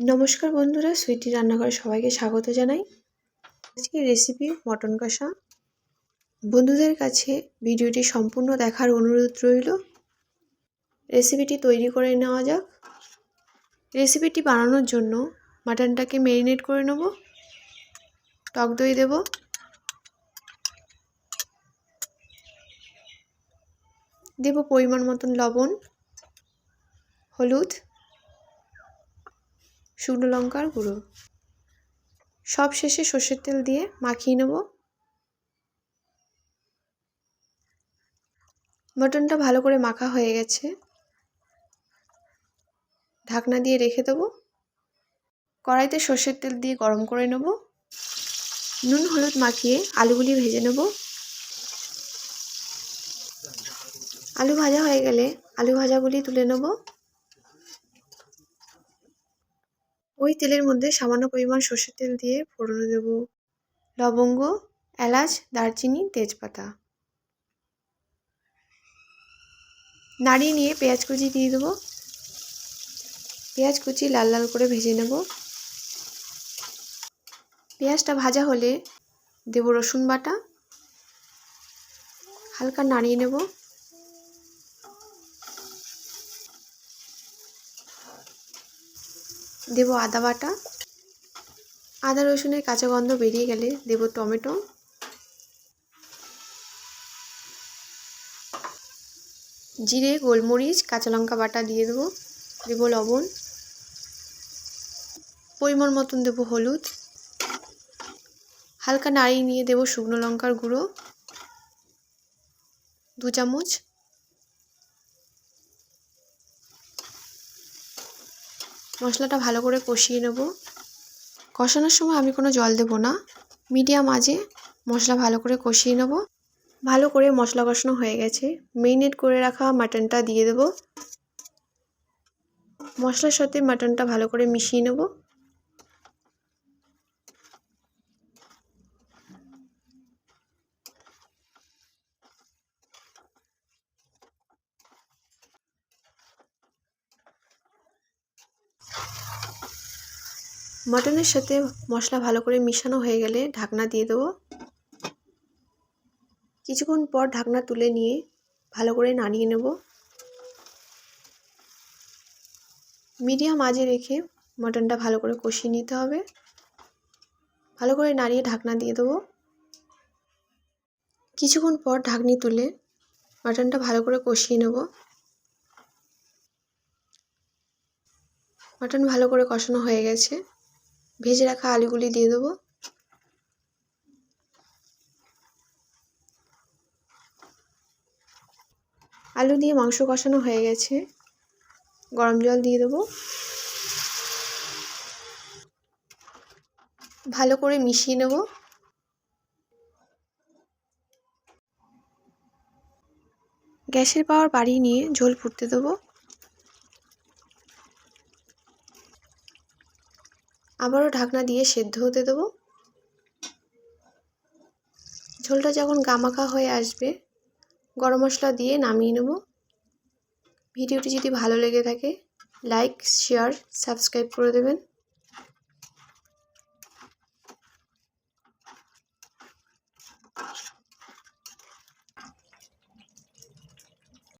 নমস্কার বন্ধুরা, সুইটি রান্নাঘরে সবাইকে স্বাগত জানাই। আজকে রেসিপি মটন কষা। বন্ধুদের কাছে ভিডিওটি সম্পূর্ণ দেখার অনুরোধ রইল। রেসিপিটি তৈরি করে নেওয়া যাক। রেসিপিটি বানানোর জন্য মাটনটাকে ম্যারিনেট করে নেব। টক দই দেব। দেব পরিমাণ মতন লবণ, হলুদ। শুকনো লঙ্কার গুঁড়ো। সব শেষে সর্ষের তেল দিয়ে মাখিয়ে নেব। মটনটা ভালো করে মাখা হয়ে গেছে। ঢাকনা দিয়ে রেখে দেবো। কড়াইতে সর্ষের তেল দিয়ে গরম করে নেব। নুন, হলুদ মাখিয়ে আলুগুলি ভেজে নেব। আলু ভাজা হয়ে গেলে আলু ভাজাগুলি তুলে নেব। ওই তেলের মধ্যে সামান্য পরিমাণ সর্ষের তেল দিয়ে ফোড়ন দেব। লবঙ্গ, এলাচ, দারচিনি, তেজপাতা। নাড়িয়ে নিয়ে পেঁয়াজ কুচি দিয়ে দেবো। পেঁয়াজ কুচি লাল লাল করে ভেজে নেব। পেঁয়াজটা ভাজা হলে দেব রসুন বাটা। হালকা নাড়িয়ে নেব। দেব আদা বাটা। আদা, রসুনের কাঁচা গন্ধ বেরিয়ে গেলে দেব টমেটো। জিরে, গোলমরিচ, কাঁচা লঙ্কা বাটা দিয়ে দেবো। দেবো লবণ। পরিমাণ মতন দেবো হলুদ। হালকা নাড়িয়ে নিয়ে দেবো শুকনো লঙ্কার গুঁড়ো। দু চামচ। মশলাটা ভালো করে কষিয়ে নেব। কষানোর সময় আমি কোনো জল দেব না। মিডিয়াম আজে মশলা ভালো করে কষিয়ে নেব। ভালো করে মশলা কষানো হয়ে গেছে। মেরিনেট করে রাখা মাটনটা দিয়ে দেব। মশলার সাথে মাটনটা ভালো করে মিশিয়ে নেব। মটনের সাথে মশলা ভালো করে মিশানো হয়ে গেলে ঢাকনা দিয়ে দেবো। কিছুক্ষণ পর ঢাকনা তুলে নিয়ে ভালো করে নাড়িয়ে নেব। মিডিয়াম আজে রেখে মটনটা ভালো করে কষিয়ে নিতে হবে। ভালো করে নাড়িয়ে ঢাকনা দিয়ে দেবো। কিছুক্ষণ পর ঢাকনি তুলে মটনটা ভালো করে কষিয়ে নেব। মটন ভালো করে কষানো হয়ে গেছে। ভেজে রাখা আলুগুলি দিয়ে দেবো। আলু দিয়ে মাংস কষানো হয়ে গেছে। গরম জল দিয়ে দেবো। ভালো করে মিশিয়ে নেব। গ্যাসের পাওয়ার বাড়িয়ে নিয়ে ঝোল ফুটতে দেবো। আবারও ঢাকনা দিয়ে সেদ্ধ হতে দেবো। ঝোলটা যখন গামাকা হয়ে আসবে, গরম মশলা দিয়ে নামিয়ে নেব। ভিডিওটি যদি ভালো লেগে থাকে লাইক শেয়ার সাবস্ক্রাইব করে দেবেন।